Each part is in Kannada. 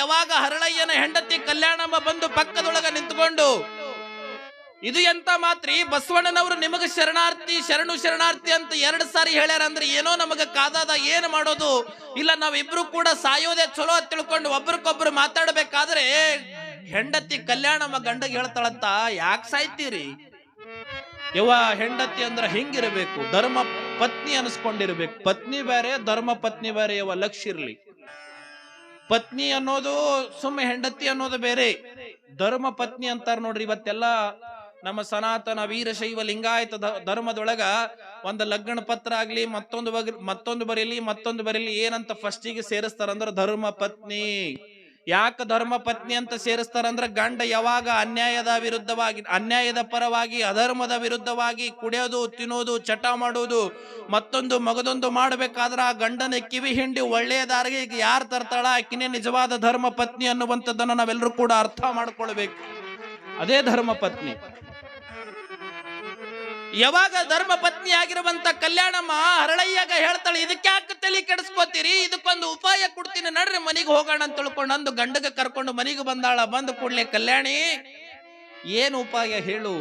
ಯಾವಾಗ ಹರಳಯ್ಯನ ಹೆಂಡತಿ ಕಲ್ಯಾಣಮ್ಮ ಬಂದು ಪಕ್ಕದೊಳಗ ನಿಂತ್ಕೊಂಡು, ಇದು ಎಂತ ಮಾತ್ರಿ? ಬಸವಣ್ಣನವರು ನಿಮಗೆ ಶರಣಾರ್ಥಿ, ಶರಣು ಶರಣಾರ್ಥಿ ಅಂತ ಎರಡು ಸಾರಿ ಹೇಳ್ಯಾರ ಅಂದ್ರೆ ಏನೋ ನಮಗೆ ಕಾದಾದ ಏನ್ ಮಾಡೋದು? ಇಲ್ಲ, ನಾವಿಬ್ರು ಕೂಡ ಸಾಯೋದೇ ಚಲೋ ತಿಳ್ಕೊಂಡು ಒಬ್ರಿಗೊಬ್ರು ಮಾತಾಡಬೇಕಾದ್ರೆ, ಹೆಂಡತಿ ಕಲ್ಯಾಣಮ್ಮ ಗಂಡಗೆ ಹೇಳ್ತಾಳಂತ, ಯಾಕೆ ಸಾಯ್ತೀರಿ? ಯವ್ವ, ಹೆಂಡತಿ ಅಂದ್ರೆ ಹಿಂಗಿರಬೇಕು, ಧರ್ಮ ಪತ್ನಿ ಅನಿಸ್ಕೊಂಡಿರ್ಬೇಕು. ಪತ್ನಿ ಬೇರೆ, ಧರ್ಮ ಪತ್ನಿ ಬೇರೆ ಯವ ಲಕ್ಷ ಇರ್ಲಿ. ಪತ್ನಿ ಅನ್ನೋದು ಸುಮ್ಮ ಹೆಂಡತಿ ಅನ್ನೋದು ಬೇರೆ. ಧರ್ಮ ಪತ್ನಿ ಅಂತಾರ ನೋಡ್ರಿ, ಇವತ್ತೆಲ್ಲ ನಮ್ಮ ಸನಾತನ ವೀರಶೈವ ಲಿಂಗಾಯತ ಧರ್ಮದೊಳಗ ಒಂದು ಲಗ್ನ ಪತ್ರ ಆಗ್ಲಿ, ಮತ್ತೊಂದು ಮತ್ತೊಂದು ಬರೀಲಿ ಮತ್ತೊಂದು ಬರೀಲಿ ಏನಂತ ಫಸ್ಟಿಗೆ ಸೇರಿಸ್ತಾರಂದ್ರ ಧರ್ಮ ಪತ್ನಿ. ಯಾಕ ಧರ್ಮ ಪತ್ನಿ ಅಂತ ಸೇರಿಸ್ತಾರಂದ್ರೆ ಗಂಡ ಯಾವಾಗ ಅನ್ಯಾಯದ ವಿರುದ್ಧವಾಗಿ, ಅನ್ಯಾಯದ ಪರವಾಗಿ, ಅಧರ್ಮದ ವಿರುದ್ಧವಾಗಿ ಕುಡಿಯೋದು, ತಿನ್ನೋದು, ಚಟ ಮಾಡೋದು ಮತ್ತೊಂದು ಮಗದೊಂದು ಮಾಡಬೇಕಾದ್ರೆ ಆ ಗಂಡನ ಕಿವಿ ಹಿಂಡಿ ಒಳ್ಳೆಯ ಈಗ ಯಾರು ತರ್ತಾಳ? ಆಕಿನೇ ನಿಜವಾದ ಧರ್ಮ ಪತ್ನಿ ಅನ್ನುವಂಥದ್ದನ್ನು ನಾವೆಲ್ಲರೂ ಕೂಡ ಅರ್ಥ ಮಾಡ್ಕೊಳ್ಬೇಕು. ಅದೇ ಧರ್ಮ ಪತ್ನಿ ಯಾವಾಗ ಧರ್ಮ ಪತ್ನಿ ಆಗಿರುವಂತ ಕಲ್ಯಾಣಮ್ಮ ಹರಳಯ್ಯಾಗ ಹೇಳ್ತಾಳೆ ಇದಕ್ಯಾಕೆ ತಲೆ ಕೆಡಿಸ್ಕೋತೀರಿ? ಇದಕ್ಕೊಂದು ಉಪಾಯ ಕೊಡ್ತೀನಿ, ನಡ್ರಿ ಮನೆಗೆ ಹೋಗೋಣ ಅಂತ ತಿಳ್ಕೊಂಡು ಅಂದು ಗಂಡಗ ಕರ್ಕೊಂಡು ಮನೆಗೆ ಬಂದಾಳ, ಬಂದು ಕೂಡ್ಲೆ, ಕಲ್ಯಾಣಿ, ಏನು ಉಪಾಯ ಹೇಳು?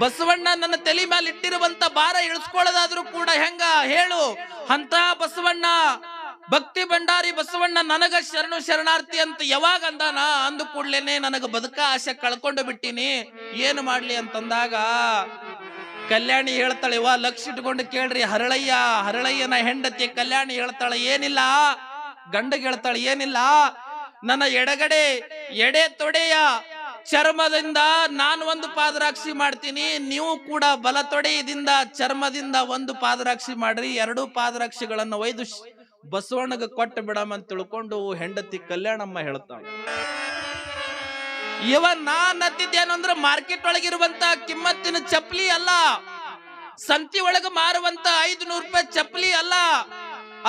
ಬಸವಣ್ಣ ನನ್ನ ತಲೆ ಮೇಲೆ ಇಟ್ಟಿರುವಂತ ಭಾರ ಇಳಿಸ್ಕೊಳ್ಳೋದಾದ್ರೂ ಕೂಡ ಹೆಂಗ? ಹೇಳು ಅಂತ ಬಸವಣ್ಣ, ಭಕ್ತಿ ಭಂಡಾರಿ ಬಸವಣ್ಣ, ನನಗ ಶರಣು ಶರಣಾರ್ಥಿ ಅಂತ ಯಾವಾಗ ಅಂದಾನ? ಅಂದು ಕೂಡ್ಲೇನೆ ನನಗ ಬದುಕ ಆಸೆ ಕಳ್ಕೊಂಡು ಬಿಟ್ಟಿನಿ. ಏನು ಮಾಡ್ಲಿ ಅಂತಂದಾಗ ಕಲ್ಯಾಣಿ ಹೇಳ್ತಾಳೆ, ವಾ ಲಕ್ಷ ಇಟ್ಕೊಂಡು ಕೇಳ್ರಿ, ಹರಳಯ್ಯ, ಹರಳಯ್ಯನ ಹೆಂಡತಿ ಕಲ್ಯಾಣಿ ಹೇಳ್ತಾಳೆ, ಏನಿಲ್ಲ, ಗಂಡಗೆ ಹೇಳ್ತಾಳೆ, ಏನಿಲ್ಲ, ನನ್ನ ಎಡಗಡೆ, ಎಡೆ ತೊಡೆಯ ಚರ್ಮದಿಂದ ನಾನು ಒಂದು ಪಾದರಾಕ್ಷಿ ಮಾಡ್ತೀನಿ, ನೀವು ಕೂಡ ಬಲ ತೊಡೆಯದಿಂದ ಚರ್ಮದಿಂದ ಒಂದು ಪಾದರಾಕ್ಷಿ ಮಾಡ್ರಿ, ಎರಡು ಪಾದರಾಕ್ಷಿಗಳನ್ನು ಒಯ್ದು ಬಸವಣ್ಣಗೆ ಕೊಟ್ಟು ಬಿಡಮ್ಮ ಅಂತ ತಿಳ್ಕೊಂಡು ಹೆಂಡತಿ ಕಲ್ಯಾಣಮ್ಮ ಹೇಳ್ತಾಳೆ. ಇವ ನಾನ್ ಅಂದ್ರೆ ಮಾರ್ಕೆಟ್ ಒಳಗಿರುವಂತ ಕಿಮ್ಮತ್ತಿನ ಚಪ್ಪಲಿ ಅಲ್ಲ. ಸಂತಿ ಒಳಗ ಮಾರುವಂತ ಐದು ನೂರು ರೂಪಾಯಿ ಚಪ್ಪಲಿ ಅಲ್ಲ.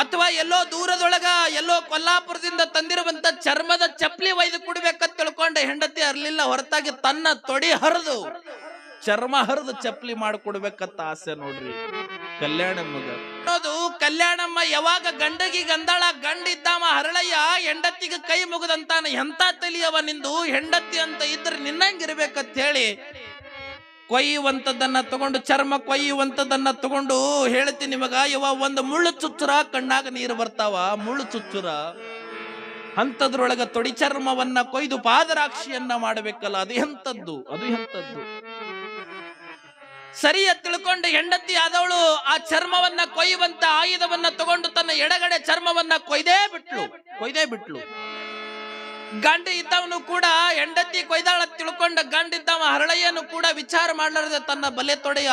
ಅಥವಾ ಎಲ್ಲೋ ದೂರದೊಳಗ, ಎಲ್ಲೋ ಕೊಲ್ಲಾಪುರದಿಂದ ತಂದಿರುವಂತ ಚರ್ಮದ ಚಪ್ಲಿ ಒಯ್ದು ಕುಡ್ಬೇಕಂತ ತಿಳ್ಕೊಂಡ ಹೆಂಡತಿ ಅರ್ಲಿಲ್ಲ, ಹೊರತಾಗಿ ತನ್ನ ತೊಡಿ ಹರಿದು, ಚರ್ಮ ಹರಿದು ಚಪ್ಪಲಿ ಮಾಡಿಕೊಡ್ಬೇಕಂತ ಆಸೆ ನೋಡ್ರಿ. ಕಲ್ಯಾಣಮ್ಮಗ. ಅನ್ನೋದು ಕಲ್ಯಾಣಮ್ಮ ಯಾವಾಗ ಗಂಡಗಿ ಗಂದಾಳ ಗಂಡ ಇದ್ದಾವ ಹರಳಯ್ಯ ಹೆಂಡತಿಗೆ ಕೈ ಮುಗಿದಂತಾನ ಎಂತ ತಲಿಯವ ನಿಂದು? ಹೆಂಡತಿ ಅಂತ ಇದ್ರೆ ನಿನ್ನಂಗಿರ್ಬೇಕಂತ ಹೇಳಿ ಕೊಯ್ಯುವಂಥದ್ದನ್ನ ತಗೊಂಡು, ಚರ್ಮ ಕೊಯ್ಯುವಂಥದ್ದನ್ನ ತಗೊಂಡು ಹೇಳ್ತೀನಿ ನಿಮಗ ಇವ ಒಂದು ಮುಳ್ಳು ಚುಚ್ಚುರ, ಕಣ್ಣಾಗ ನೀರು ಬರ್ತಾವ, ಮುಳ್ಳು ಚುಚ್ಚುರ. ಅಂಥದ್ರೊಳಗ ತೊಡಿ ಚರ್ಮವನ್ನ ಕೊಯ್ದು ಪಾದರಾಕ್ಷಿಯನ್ನ ಮಾಡಬೇಕಲ್ಲ, ಅದು ಎಂಥದ್ದು? ಅದು ಎಂತದ್ದು ಸರಿಯ ತಿಳ್ಕೊಂಡು ಹೆಂಡತಿ ಆದವಳು ಆ ಚರ್ಮವನ್ನ ಕೊಯ್ಯುವಂತ ಆಯುಧವನ್ನ ತಗೊಂಡು ತನ್ನ ಎಡಗಡೆ ಚರ್ಮವನ್ನ ಕೊಯ್ದೇ ಬಿಟ್ಲು ಕೊಯ್ದೇ ಬಿಟ್ಲು. ಗಂಡ ಇದ್ದವನು ಕೂಡ ಹೆಂಡತಿ ಕೊಯ್ದಾಳ ತಿಳ್ಕೊಂಡ ಗಂಡ ಇದ್ದವ ಹರಳಯ್ಯನು ಕೂಡ ವಿಚಾರ ಮಾಡಲಾರದೆ ತನ್ನ ಬಲೆ ತೊಡೆಯ,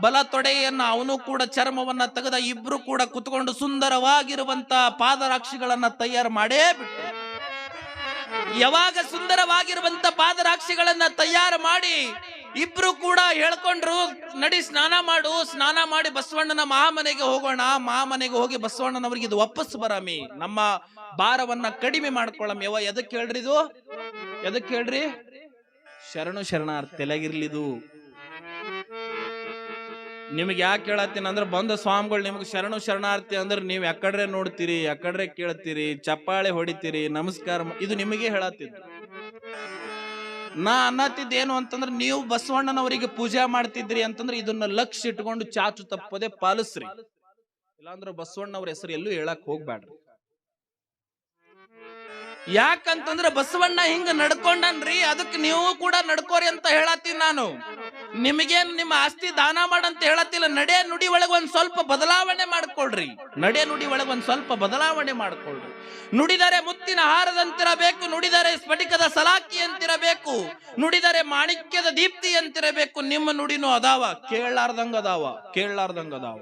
ಬಲ ತೊಡೆಯನ್ನ ಅವನು ಕೂಡ ಚರ್ಮವನ್ನ ತೆಗೆದ ಇಬ್ರು ಕೂಡ ಕುತ್ಕೊಂಡು ಸುಂದರವಾಗಿರುವಂತ ಪಾದರಾಕ್ಷಿಗಳನ್ನ ತಯಾರು ಮಾಡೇ ಬಿಟ್ಟು ಯಾವಾಗ ಸುಂದರವಾಗಿರುವಂತ ಪಾದರಾಕ್ಷಿಗಳನ್ನ ತಯಾರು ಮಾಡಿ ಇಬ್ರು ಕೂಡ ಹೇಳ್ಕೊಂಡ್ರು, ನಡಿ ಸ್ನಾನ ಮಾಡು, ಸ್ನಾನ ಮಾಡಿ ಬಸವಣ್ಣನ ಮಹಾಮನೆಗೆ ಹೋಗೋಣ, ಮಹಾಮನೆಗೆ ಹೋಗಿ ಬಸವಣ್ಣನವ್ರಿಗೆ ಇದು ವಾಪಸ್ ಬರಾಮಿ. ನಮ್ಮ ಭಾರವನ್ನ ಕಡಿಮೆ ಮಾಡ್ಕೊಳ್ಳಮ್ ಯವ ಎದಕ್ ಹೇಳ್ರಿ ಇದು? ಎದಕ್ ಹೇಳ್ರಿ? ಶರಣು ಶರಣಾರ್ಥಿ ಇದು ನಿಮ್ಗೆ ಯಾಕೆ ಕೇಳತ್ತೀನಿ ಅಂದ್ರೆ, ಬಂದ ಸ್ವಾಮಿಗಳು ನಿಮ್ಗೆ ಶರಣು ಶರಣಾರ್ಥಿ ಅಂದ್ರೆ ನೀವು ಯಾಕಡ್ರೆ ನೋಡ್ತೀರಿ ಯಾಕಡ್ರೆ ಕೇಳ್ತೀರಿ, ಚಪ್ಪಾಳೆ ಹೊಡಿತೀರಿ, ನಮಸ್ಕಾರ ಇದು ನಿಮಗೆ ಹೇಳತ್ತಿದ್ದು. ನಾ ಅನ್ನತ್ತಿದ್ದು ಏನು ಅಂತಂದ್ರೆ ನೀವು ಬಸವಣ್ಣನವರಿಗೆ ಪೂಜೆ ಮಾಡ್ತಿದ್ರಿ ಅಂತಂದ್ರೆ ಇದನ್ನ ಲಕ್ಷ ಇಟ್ಕೊಂಡು ಚಾಚು ತಪ್ಪದೆ ಪಾಲಿಸ್ರಿ. ಇಲ್ಲಾಂದ್ರೆ ಬಸವಣ್ಣವ್ರ ಹೆಸರು ಎಲ್ಲೂ ಹೇಳಕ್ ಹೋಗ್ಬೇಡ್ರಿ ಯಾಕಂತಂದ್ರೆ ಬಸವಣ್ಣ ಹಿಂಗ ನಡ್ಕೊಂಡನ್ರಿ ಅದಕ್ಕೆ ನೀವು ಕೂಡ ನಡ್ಕೋರಿ ಅಂತ ಹೇಳತ್ತೀನಿ ನಾನು. ನಿಮಗೇನ್ ನಿಮ್ಮ ಆಸ್ತಿ ದಾನ ಮಾಡಂತ ಹೇಳತ್ತಿಲ್ಲ, ನಡೆ ನುಡಿ ಒಳಗೆ ಒಂದ್ ಸ್ವಲ್ಪ ಬದಲಾವಣೆ ಮಾಡ್ಕೊಳ್ರಿ. ನಡೆ ನುಡಿ ಒಳಗೆ ಒಂದ್ ಸ್ವಲ್ಪ ಬದಲಾವಣೆ ಮಾಡ್ಕೊಳ್ರಿ. ನುಡಿದರೆ ಮುತ್ತಿನ ಹಾರದಂತಿರಬೇಕು, ನುಡಿದರೆ ಸ್ಫಟಿಕದ ಸಲಾಕಿಯಂತಿರಬೇಕು, ನುಡಿದರೆ ಮಾಣಿಕ್ಯದ ದೀಪ್ತಿ ಅಂತಿರಬೇಕು ನಿಮ್ಮ ನುಡಿನೂ ಅದಾವ ಕೇಳಲಾರ್ದಂಗ ಅದಾವ ಕೇಳಲಾರ್ದಂಗ ಅದಾವ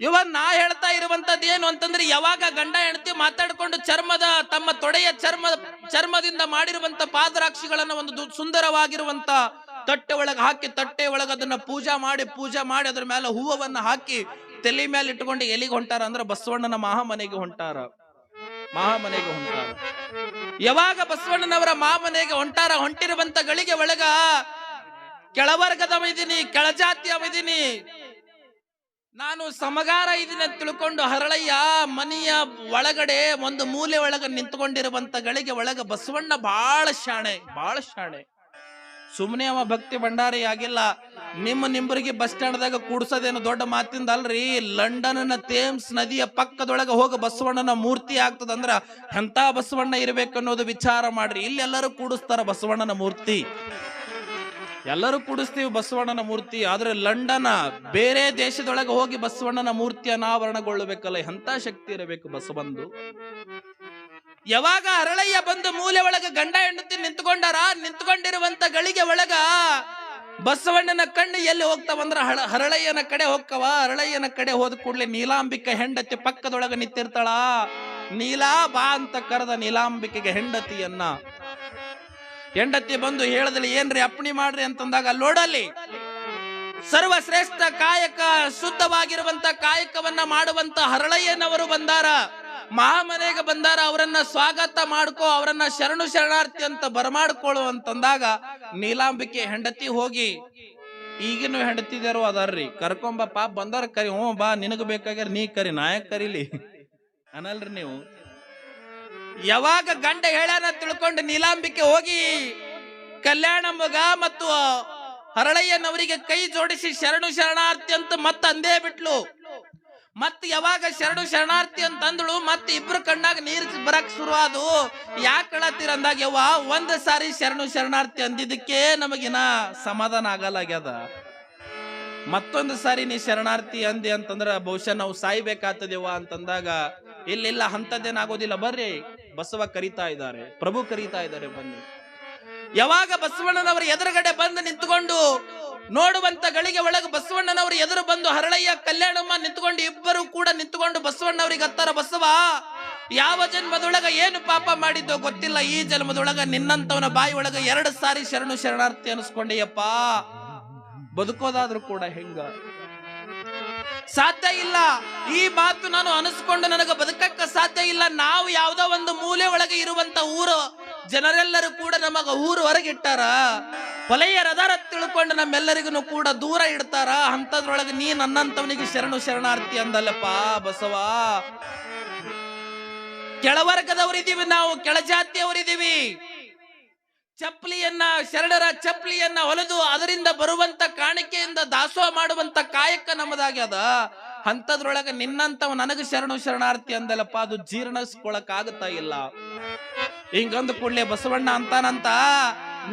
ಇವ ನಾ ಹೇಳ್ತಾ ಇರುವಂತದ್ದು ಏನು ಅಂತಂದ್ರೆ, ಯಾವಾಗ ಗಂಡ ಹೆಂಡತಿ ಮಾತಾಡ್ಕೊಂಡು ಚರ್ಮದ, ತಮ್ಮ ತೊಡೆಯ ಚರ್ಮ, ಚರ್ಮದಿಂದ ಮಾಡಿರುವಂತ ಪಾದರಾಕ್ಷಿಗಳನ್ನ ಒಂದು ಸುಂದರವಾಗಿರುವಂತ ತಟ್ಟೆ ಒಳಗೆ ಹಾಕಿ, ತಟ್ಟೆ ಒಳಗೆ ಅದನ್ನ ಪೂಜಾ ಮಾಡಿ ಪೂಜಾ ಮಾಡಿ ಅದ್ರ ಮೇಲೆ ಹೂವನ್ನ ಹಾಕಿ ತಲೆ ಮೇಲೆ ಇಟ್ಕೊಂಡು ಎಲ್ಲಿಗೆ ಹೊಂಟಾರ ಅಂದ್ರೆ ಬಸವಣ್ಣನ ಮಹಾಮನೆಗೆ ಹೊಂಟಾರ. ಮಹಾಮನೆಗೆ ಹೊಂಟಾರ. ಯಾವಾಗ ಬಸವಣ್ಣನವರ ಮಹಾಮನೆಗೆ ಹೊಂಟಾರ? ಹೊಂಟಿರುವಂತ ಗಳಿಗೆ ಒಳಗ ಕೆಳವರ್ಗದವ ಇದೀನಿ, ಕೆಳಜಾತಿಯವ ಇದೀನಿ. ನಾನು ಸಮಗಾರ ಇದನ್ನ ತಿಳ್ಕೊಂಡು ಹರಳಯ್ಯ ಮನೆಯ ಒಳಗಡೆ ಒಂದು ಮೂಲೆ ಒಳಗ ನಿಂತ್ಕೊಂಡಿರುವಂತ ಗಳಿಗೆ ಒಳಗ ಬಸವಣ್ಣ ಬಹಳ ಶಾಣೆ ಬಹಳ ಶಾಣೆ. ಸುಮ್ಮನೆ ಅವ ಭಕ್ತಿ ಭಂಡಾರಿ ಆಗಿಲ್ಲ ನಿಮ್ಮ ನಿಂಬರಿಗೆ ಬಸ್ ಸ್ಟ್ಯಾಂಡ್ದಾಗ ಕೂಡ್ಸೋದೇನು ದೊಡ್ಡ ಮಾತಿಂದ ಅಲ್ರಿ ಲಂಡನ್ನ ಥೇಮ್ಸ್ ನದಿಯ ಪಕ್ಕದೊಳಗೆ ಹೋಗಿ ಬಸವಣ್ಣನ ಮೂರ್ತಿ ಆಗ್ತದಂದ್ರ ಎಂತ ಬಸವಣ್ಣ ಇರ್ಬೇಕು ಅನ್ನೋದು ವಿಚಾರ ಮಾಡ್ರಿ. ಇಲ್ಲಿ ಎಲ್ಲರೂ ಕೂಡಿಸ್ತಾರ ಬಸವಣ್ಣನ ಮೂರ್ತಿ. ಎಲ್ಲರೂ ಕೂಡಿಸ್ತೀವಿ ಬಸವಣ್ಣನ ಮೂರ್ತಿ. ಆದ್ರೆ ಲಂಡನ್ ಬೇರೆ ದೇಶದೊಳಗೆ ಹೋಗಿ ಬಸವಣ್ಣನ ಮೂರ್ತಿ ಅನಾವರಣಗೊಳ್ಳಬೇಕಲ್ಲ ಎಂತ ಶಕ್ತಿ ಇರಬೇಕು ಬಸವಂದು. ಯಾವಾಗ ಅರಳಯ್ಯ ಬಂದು ಮೂಲೆ ಒಳಗ ಗಂಡ ಹೆಂಡತಿ ನಿಂತ್ಕೊಂಡಾರ, ನಿಂತ್ಕೊಂಡಿರುವಂತ ಗಳಿಗೆ ಒಳಗ ಬಸವಣ್ಣನ ಕಣ್ಣು ಎಲ್ಲಿ ಹೋಗ್ತಾವಂದ್ರ ಹಳ, ಹರಳಯ್ಯನ ಕಡೆ ಹೋಗ್ಕವ ಹರಳಯ್ಯನ ಕಡೆ ಹೋದ ಕೂಡಲೇ ನೀಲಾಂಬಿಕ ಹೆಂಡತಿ ಪಕ್ಕದೊಳಗ ನಿಂತಿರ್ತಾಳ. ನೀಲಾ ಬಾ ಅಂತ ಕರೆದ ನೀಲಾಂಬಿಕೆಗೆ ಹೆಂಡತಿಯನ್ನ. ಹೆಂಡತಿ ಬಂದು ಹೇಳದಲ್ಲಿ ಏನ್ರಿ ಅಪ್ಪಣಿ ಮಾಡ್ರಿ? ಅಂತಂದಾಗ ಲೋಡಲ್ಲಿ ಸರ್ವಶ್ರೇಷ್ಠ ಕಾಯಕ, ಶುದ್ಧವಾಗಿರುವಂತ ಕಾಯಕವನ್ನ ಮಾಡುವಂತ ಹರಳಯ್ಯನವರು ಬಂದಾರ. ಮಹಾಮನೆಗೆ ಬಂದಾರ, ಅವರನ್ನ ಸ್ವಾಗತ ಮಾಡ್ಕೋ, ಅವರನ್ನ ಶರಣು ಶರಣಾರ್ಥಿ ಅಂತ ಬರಮಾಡ್ಕೊಳ್ಳು ಅಂತಂದಾಗ ನೀಲಾಂಬಿಕೆ ಹೆಂಡತಿ ಹೋಗಿ, ಈಗಿನ ಹೆಂಡತಿದಾರು ಅದಾರ್ರಿ? ಕರ್ಕೊಂಬ ಪಾಪ ಬಂದಾರ ಕರಿ, ಹ್ಞೂ ಬಾ, ನಿನಗ ಬೇಕಾಗ್ಯಾರ, ನೀ ಕರಿ, ನಾಯಕ್ ಕರೀಲಿ. ಅನಲ್ರಿ ನೀವು. ಯಾವಾಗ ಗಂಡ ಹೇಳ್ಯಾನ ತಿಳ್ಕೊಂಡು ನೀಲಾಂಬಿಕೆ ಹೋಗಿ, ಕಲ್ಯಾಣ ಮಗ ಮತ್ತು ಹರಳಯ್ಯನವರಿಗೆ ಕೈ ಜೋಡಿಸಿ ಶರಣು ಶರಣಾರ್ಥಿ ಅಂತ ಮತ್ತೆ ಅಂದೇ ಬಿಟ್ಲು. ಮತ್ ಯಾವಾಗ ಶರಣು ಶರಣಾರ್ಥಿ ಅಂತಂದಳು ಮತ್ತೆ ಇಬ್ರು ಕಣ್ಣಾಗ ನೀರ್ ಬರಕ್ ಶುರು ಆದು ಯಾಕೆ ಕಳತ್ತೀರ ಅಂದಾಗ ಯವ್ವ, ಒಂದ್ ಸಾರಿ ಶರಣು ಶರಣಾರ್ಥಿ ಅಂದಿದ್ದಕ್ಕೆ ನಮಗಿನ ಸಮಾಧಾನ ಆಗಲಾಗ್ಯದ ಮತ್ತೊಂದು ಸಾರಿ ನೀ ಶರಣಾರ್ಥಿ ಅಂದಿ ಅಂತಂದ್ರ ಬಹುಶಃ ನಾವು ಸಾಯ್ಬೇಕಾಗ್ತದೇವ ಅಂತಂದಾಗ, ಇಲ್ಲಿಲ್ಲ, ಅಂಥದ್ದೇನಾಗೋದಿಲ್ಲ, ಬರ್ರಿ. ಬಸವ ಕರೀತಾ ಇದ್ದಾರೆ, ಪ್ರಭು ಕರೀತಾ ಇದ್ದಾರೆ, ಬನ್ನಿ. ಯಾವಾಗ ಬಸವಣ್ಣನವರು ಎದುರುಗಡೆ ಬಂದು ನಿಂತುಕೊಂಡು ನೋಡುವಂತ ಗಳಿಗೆ ಒಳಗೆ ಬಸವಣ್ಣನವರು ಎದುರು ಬಂದು ಹರಳಯ್ಯ, ಕಲ್ಯಾಣಮ್ಮ ನಿಂತ್ಕೊಂಡು ಇಬ್ಬರು ಕೂಡ ನಿಂತ್ಕೊಂಡು ಬಸವಣ್ಣವರಿಗೆ ಹತ್ತಾರ, ಬಸವ, ಯಾವ ಜನ್ಮದೊಳಗ ಏನು ಪಾಪ ಮಾಡಿದ್ದೋ ಗೊತ್ತಿಲ್ಲ, ಈ ಜನ್ಮದೊಳಗ ನಿನ್ನಂತವನ ಬಾಯಿ ಒಳಗ ಎರಡು ಸಾರಿ ಶರಣು ಶರಣಾರ್ಥಿ ಅನಿಸ್ಕೊಂಡೆಯಪ್ಪ. ಬದುಕೋದಾದ್ರೂ ಕೂಡ ಹೆಂಗ? ಸಾಧ್ಯ ಇಲ್ಲ. ಈ ಮಾತು ನಾನು ಅನಿಸ್ಕೊಂಡು ನನಗೆ ಬದುಕಕ್ಕ ಸಾಧ್ಯ ಇಲ್ಲ. ನಾವು ಯಾವ್ದೋ ಒಂದು ಮೂಲೆ ಒಳಗೆ ಇರುವಂತ ಊರು ಜನರೆಲ್ಲರೂ ಕೂಡ ನಮಗ ಊರು ಹೊರಗಿಟ್ಟಾರ ಕೊಲೆಯರದಾರ ತಿಳ್ಕೊಂಡು ನಮ್ಮೆಲ್ಲರಿಗೂ ಕೂಡ ದೂರ ಇಡ್ತಾರ? ಅಂತದ್ರೊಳಗೆ ನೀ ನನ್ನಂತವನಿಗೆ ಶರಣು ಶರಣಾರ್ಥಿ ಅಂದಲ್ಲಪ್ಪ ಬಸವ. ಕೆಳವರ್ಗದವರಿದ್ದೀವಿ ನಾವು ಕೆಳಜಾತಿಯವರಿದ್ದೀವಿ ಚಪ್ಪಲಿಯನ್ನ, ಶರಣರ ಚಪ್ಪಲಿಯನ್ನ ಹೊಲೆದು ಅದರಿಂದ ಬರುವಂತ ಕಾಣಿಕೆಯಿಂದ ದಾಸೋಹ ಮಾಡುವಂತ ಕಾಯಕ ನಮ್ಮದಾಗ್ಯದ ಅಂಥದ್ರೊಳಗೆ ನಿನ್ನಂತವ ನನಗೆ ಶರಣು ಶರಣಾರ್ಥಿ ಅಂದಲ್ಲಪ್ಪ, ಅದು ಜೀರ್ಣಿಸ್ಕೊಳಕ್ ಇಲ್ಲ. ಹಿಂಗಂದ ಕೂಡಲೇ ಬಸವಣ್ಣ ಅಂತಾನಂತ,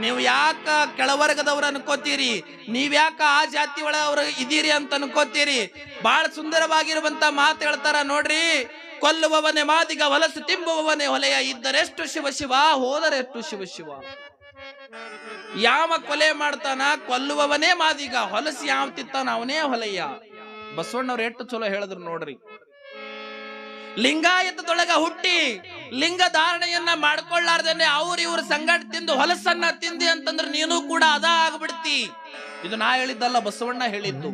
ನೀವು ಯಾಕ ಕೆಳವರ್ಗದವ್ರು ಅನ್ಕೋತೀರಿ? ನೀವ್ ಯಾಕ ಆ ಜಾತಿ ಒಳಗವ್ರ ಇದೀರಿ ಅಂತ ಅನ್ಕೋತೀರಿ? ಬಹಳ ಸುಂದರವಾಗಿರುವಂತ ಮಾತು ಹೇಳ್ತಾರ ನೋಡ್ರಿ. ಕೊಲ್ಲುವವನೇ ಮಾದಿಗ ಹೊಲಸು, ತಿಂಬುವವನೇ ಹೊಲೆಯ ಇದ್ದರೆಷ್ಟು ಶಿವ ಶಿವ, ಹೋದರೆಷ್ಟು ಶಿವ ಶಿವ. ಯಾವ ಕೊಲೆ ಮಾಡ್ತಾನ, ಕೊಲ್ಲುವವನೇ ಮಾದಿಗ, ಹೊಲಸು ಯಾವ ತಿತ್ತಾನ ಅವನೇ ಹೊಲೆಯ. ಬಸವಣ್ಣವ್ರು ಎಷ್ಟು ಚಲೋ ಹೇಳಿದ್ರು ನೋಡ್ರಿ. ಲಿಂಗಾಯತದೊಳಗ ಹುಟ್ಟಿ ಲಿಂಗ ಧಾರಣೆಯನ್ನ ಮಾಡ್ಕೊಳ್ಳಾರ್ದೇನೆ ಅವ್ರ ಇವ್ರ ಸಂಗಡ ತಿಂದು ಹೊಲಸನ್ನ ತಿಂದಿ ಅಂತಂದ್ರೆ ನೀನು ಕೂಡ ಅದ ಆಗ್ಬಿಡ್ತಿ. ಇದು ನಾ ಹೇಳಿದ್ದಲ್ಲ, ಬಸವಣ್ಣ ಹೇಳಿದ್ದು.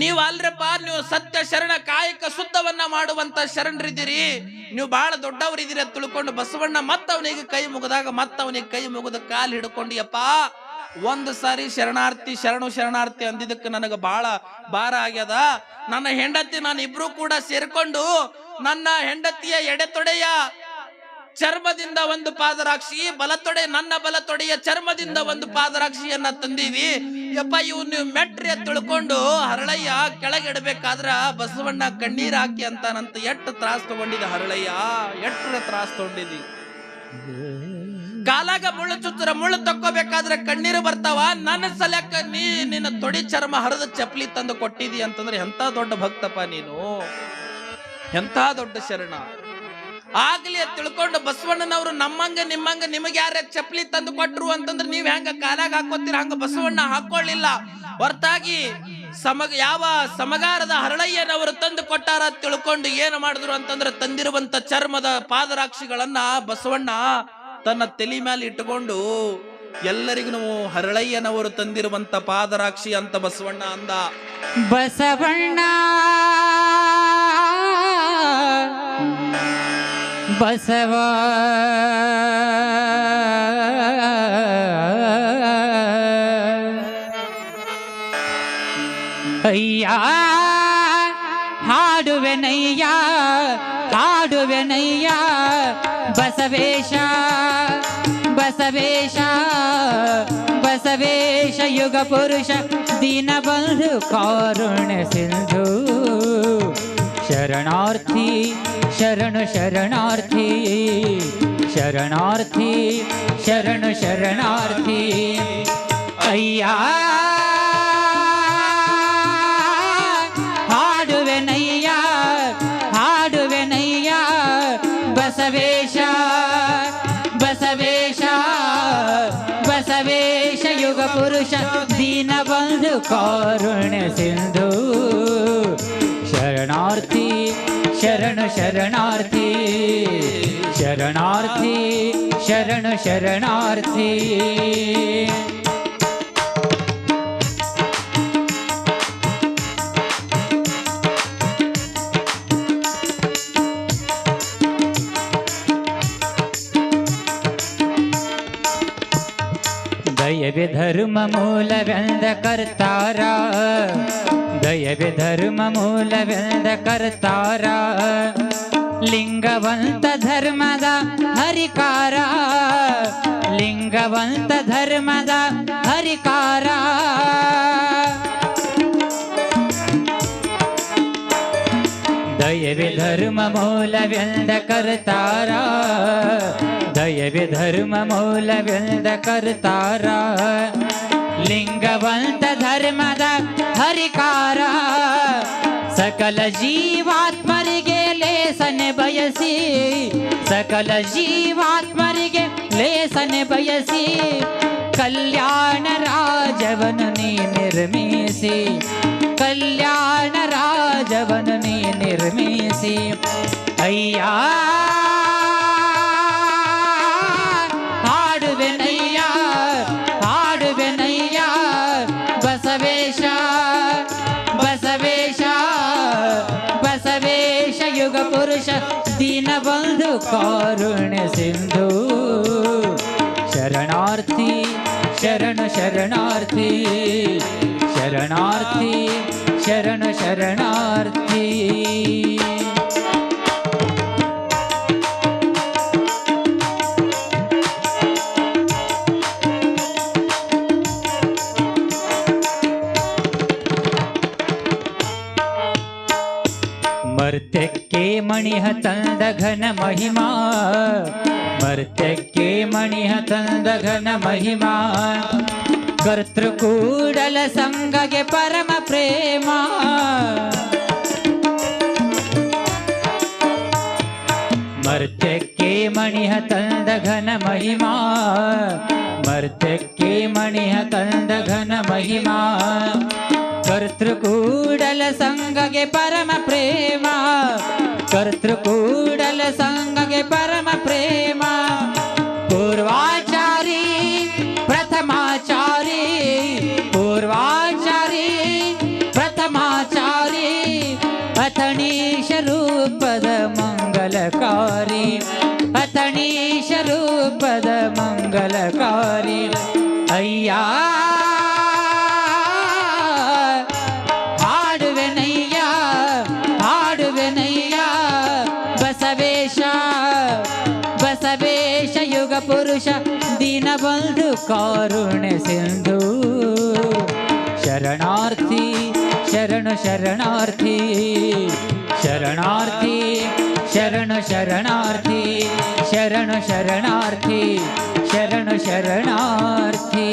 ನೀವು ಅಲ್ರಪ್ಪ, ನೀವು ಸತ್ಯ ಶರಣ ಕಾಯಕ ಶುದ್ಧವನ್ನ ಮಾಡುವಂತ ಶರಣರಿದ್ದೀರಿ. ನೀವು ಬಹಳ ದೊಡ್ಡವರಿದ್ದೀರಿ ಅಂತ ತಿಳ್ಕೊಂಡು ಬಸವಣ್ಣ ಮತ್ತವನಿಗೆ ಕೈ ಮುಗಿದಾಗ ಮತ್ತವನಿಗೆ ಕೈ ಮುಗಿದ ಕಾಲ್ ಹಿಡ್ಕೊಂಡಿಯಪ್ಪ ಒಂದು ಸಾರಿ ಶರಣಾರ್ಥಿ, ಶರಣು ಶರಣಾರ್ಥಿ ಅಂದಿದ್ದಕ್ಕೆ ನನಗೆ ಬಹಳ ಭಾರ ಆಗ್ಯದ. ನನ್ನ ಹೆಂಡತಿ ನಾನು ಇಬ್ರು ಕೂಡ ಸೇರ್ಕೊಂಡು ನನ್ನ ಹೆಂಡತಿಯ ಎಡೆತೊಡೆಯ ಚರ್ಮದಿಂದ ಒಂದು ಪಾದರಾಕ್ಷಿ, ಬಲತೊಡೆ ನನ್ನ ಬಲತೊಡೆಯ ಚರ್ಮದಿಂದ ಒಂದು ಪಾದರಾಕ್ಷಿಯನ್ನ ತಂದೀವಿ. ಯಪ್ಪ ಇವ್ ನೀವು ಮೆಟ್ರಿ ತುಳ್ಕೊಂಡು ಹರಳಯ್ಯ, ಕೆಳಗಿಡಬೇಕಾದ್ರ ಬಸವಣ್ಣ ಕಣ್ಣೀರ್ ಹಾಕಿ ಅಂತಾನಂತ ಎಷ್ಟು ತ್ರಾಸ್ ತಗೊಂಡಿದೆ ಹರಳಯ್ಯ ಎಟ್ಟರ ತ್ರಾಸ್ ತಗೊಂಡಿದಿ ಕಾಲಾಗ ಮುಳ್ಳು ಚುಚ್ಚರ ಮುಳ್ಳು ತಕ್ಕೋಬೇಕಾದ್ರೆ ಕಣ್ಣೀರು ಬರ್ತಾವ. ನನ್ನ ಸಲಕ್ಕ ನೀ ನಿನ್ನ ತೊಡಿ ಚರ್ಮ ಹರಿದ ಚಪ್ಪಲಿ ತಂದು ಕೊಟ್ಟಿದಿ ಅಂತಂದ್ರೆ ಎಂತ ದೊಡ್ಡ ಭಕ್ತಪ್ಪ ನೀನು? ಎಂತ ದೊಡ್ಡ ಶರಣ? ಆಗ್ಲಿ ತಿಳ್ಕೊಂಡು ಬಸವಣ್ಣನವರು ನಮ್ಮಂಗ ನಿಮ್ಮಂಗ ನಿಮಗೆ ಯಾರ ಚಪ್ಪಲಿ ತಂದು ಕೊಟ್ರು ಅಂತಂದ್ರೆ ನೀವ್ ಹೆಂಗ ಕಾಲಾಗ ಹಾಕೋತೀರ? ಹಂಗ ಬಸವಣ್ಣ ಹಾಕೊಳ್ಳಿಲ್ಲ. ಹೊರತಾಗಿ ಸಮಗ ಯಾವ ಸಮಗಾರದ ಹರಳಯ್ಯನವರು ತಂದು ಕೊಟ್ಟಾರ ತಿಳ್ಕೊಂಡು ಏನು ಮಾಡಿದ್ರು ಅಂತಂದ್ರೆ ತಂದಿರುವಂತ ಚರ್ಮದ ಪಾದರಾಕ್ಷಿಗಳನ್ನ ಬಸವಣ್ಣ ತನ್ನ ತಲೆ ಮೇಲೆ ಇಟ್ಟುಕೊಂಡು, ಎಲ್ಲರಿಗೂ ಹರಳಯ್ಯನವರು ತಂದಿರುವಂತ ಪಾದರಾಕ್ಷಿ ಅಂತ ಬಸವಣ್ಣ ಅಂದ. ಬಸವಣ್ಣ, ಬಸವ, ಅಯ್ಯ ಹಾಡುವೆನಯ್ಯ ಹಾಡುವೆನಯ್ಯ ಬಸವೇಶ ಬಸವೇಶ ಯುಗ ಪುರುಷ ದೀನಬಂಧು ಕಾರುಣ್ಯ ಸಿಂಧು ಶರಣಾರ್ಥಿ ಶರಣು ಶರಣಾರ್ಥಿ ಶರಣಾರ್ಥಿ ಶರಣು ಶರಣಾರ್ಥಿ ಅಯ್ಯ ಯುಗ ಪುರುಷ ದೀನಬಂಧು ಕಾರುಣ್ಯ ಸಿಂಧು ಶರಣಾರ್ಥಿ ಶರಣು ಶರಣಾರ್ಥಿ ಶರಣಾರ್ಥಿ ಶರಣು ದಯವೇ ಧರ್ಮ ಮೂಲವೆಂದ ಕರ್ತಾರ. ದಯವೆ ಧರ್ಮ ಮೂಲವೆಂದ ಕರ್ತಾರ. ಲಿಂಗವಂತ ಧರ್ಮದ ಹರಿಕಾರ. ಲಿಂಗವಂತ ಧರ್ಮದ ಹರಿಕಾರ. ದಯವೆ ಧರ್ಮ ಮೂಲವೆಂದ ಕರ್ತಾರ. ದಯವೇ ಧರ್ಮ ಮೂಲವೆಂದ ಕರ್ತಾರ. ಲಿಂಗವಂತ ಧರ್ಮದ ಹರಿಕಾರ. ಸಕಲ ಜೀವಾತ್ಮರಿಗೆ ಲೇಸನೆ ಬಯಸಿ, ಸಕಲ ಜೀವಾತ್ಮರಿಗೆ ಲೇಸನೆ ಬಯಸಿ, ಕಲ್ಯಾಣ ರಾಜವನು ನೀ ನಿರ್ಮಿಸಿ, ಕಲ್ಯಾಣ ರಾಜವನು ನೀ ನಿರ್ಮಿಸಿ. ಅಯ್ಯ! ಯುಗ ಪುರುಷ ದೀನಬಂಧು ಕಾರುಣ್ಯ ಸಿಂಧು. ಶರಣಾರ್ಥಿ ಶರಣು ಶರಣಾರ್ಥಿ ಶರಣಾರ್ಥಿ ಶರಣು ಶರಣಾರ್ಥಿ. ಮಣಿಹ ತಂದ ಘನ ಮಹಿಮಾ. ಮರ್ತ್ಯಕ್ಕೆ ಮಣಿಹ ತಂದ ಘನ ಮಹಿಮಾ. ಕರ್ತೃಕೂಡಲ ಸಂಗಗೆ ಪರಮ ಪ್ರೇಮ. ಮರ್ತ್ಯಕ್ಕೆ ಮಣಿಹ ತಂದ ಘನ ಮಹಿಮಾ. ಮರ್ತ್ಯಕ್ಕೆ ಮಣಿಹ ತಂದ ಘನ ಮಹಿಮಾ. ಕರ್ತೃಕೂಡಲ ಸಂಗಗೆ ಪರಮ ಪ್ರೇಮ. ಕರ್ತೃಕೂಡಲ ಸಂಗಗೆ ಪರಮ ಪ್ರೇಮ ಯುಗ ಪುರುಷ ದೀನಬಂಧು ಕಾರುಣ್ಯ ಸಿಂಧು ಶರಣಾರ್ಥಿ ಶರಣು ಶರಣಾರ್ಥಿ ಶರಣಾರ್ಥಿ ಶರಣು ಶರಣಾರ್ಥಿ ಶರಣು ಶರಣಾರ್ಥಿ ಶರಣು ಶರಣಾರ್ಥಿ